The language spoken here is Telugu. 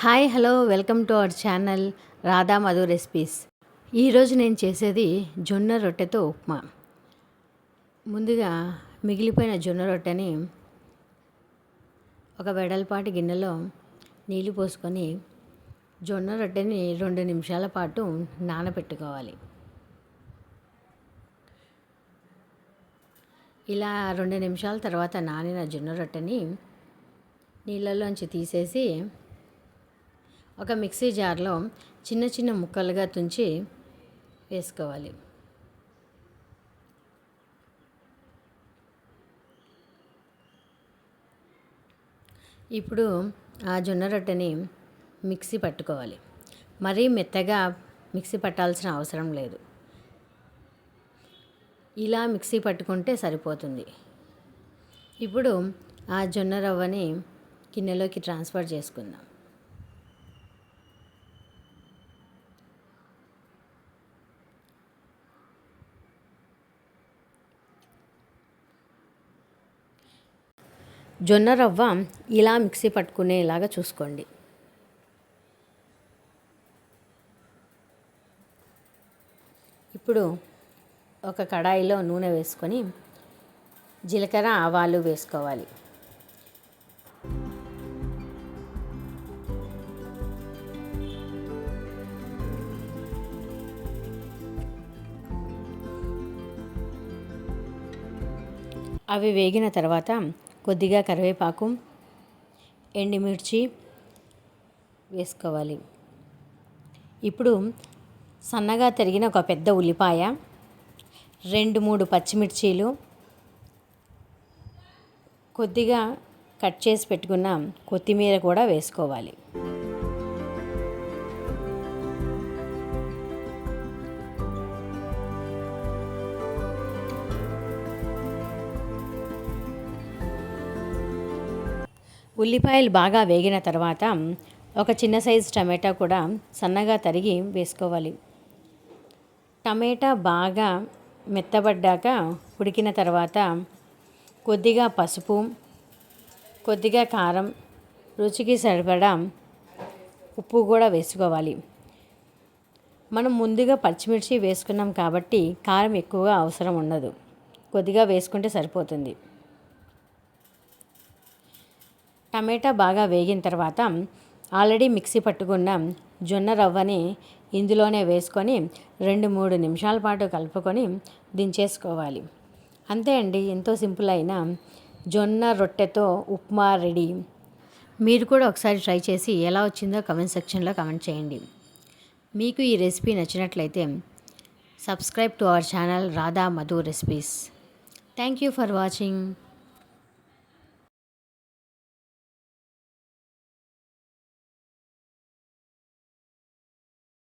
Hi hello welcome to our channel Radha Madhu recipes. ఈరోజు నేను చేసేది జొన్న రొట్టెతో ఉప్మా. ముందుగా మిగిలిపోయిన జొన్న రొట్టెని ఒక వెడల్పాటి గిన్నెలో నీళ్ళు పోసుకొని జొన్న రొట్టెని రెండు నిమిషాల పాటు నానబెట్టుకోవాలి. ఇలా రెండు నిమిషాల తర్వాత నానిన జొన్న రొట్టెని నీళ్ళలోంచి తీసేసి ఒక మిక్సీ జార్లో చిన్న చిన్న ముక్కలుగా తుంచి వేసుకోవాలి. ఇప్పుడు ఆ జొన్న రొట్టెని మిక్సీ పట్టుకోవాలి. మరీ మెత్తగా మిక్సీ పట్టాల్సిన అవసరం లేదు. ఇలా మిక్సీ పట్టుకుంటే సరిపోతుంది. ఇప్పుడు ఆ జొన్న రవ్వని గిన్నెలోకి ట్రాన్స్ఫర్ చేసుకుందాం. జొన్న రవ్వ ఇలా మిక్సీ పట్టుకునేలాగా చూసుకోండి. ఇప్పుడు ఒక కడాయిలో నూనె వేసుకొని జీలకర్ర ఆవాలు వేసుకోవాలి. అవి వేగిన తర్వాత కొద్దిగా కరివేపాకు ఎండుమిర్చి వేసుకోవాలి. ఇప్పుడు సన్నగా తరిగిన ఒక పెద్ద ఉల్లిపాయ రెండు మూడు పచ్చిమిర్చీలు కొద్దిగా కట్ చేసి పెట్టుకున్న కొత్తిమీర కూడా వేసుకోవాలి. ఉల్లిపాయలు బాగా వేగిన తర్వాత ఒక చిన్న సైజు టమాటా కూడా సన్నగా తరిగి వేసుకోవాలి. టమాటా బాగా మెత్తబడ్డాక ఉడికిన తర్వాత కొద్దిగా పసుపు కొద్దిగా కారం రుచికి సరిపడా ఉప్పు కూడా వేసుకోవాలి. మనం ముందుగా పచ్చిమిర్చి వేసుకున్నాం కాబట్టి కారం ఎక్కువగా అవసరం ఉండదు. కొద్దిగా వేసుకుంటే సరిపోతుంది. టమాటా బాగా వేగిన తర్వాత ఆల్రెడీ మిక్సీ పట్టుకున్న జొన్న రవ్వని ఇందులోనే వేసుకొని రెండు మూడు నిమిషాల పాటు కలుపుకొని దించేసుకోవాలి. అంతే అండి ఎంతో సింపుల్ అయిన జొన్న రొట్టెతో ఉప్మా రెడీ. మీరు కూడా ఒకసారి ట్రై చేసి ఎలా వచ్చిందో కమెంట్ సెక్షన్లో కమెంట్ చేయండి. మీకు ఈ రెసిపీ నచ్చినట్లయితే subscribe to our channel Radha Madhu recipes. Thank you for watching.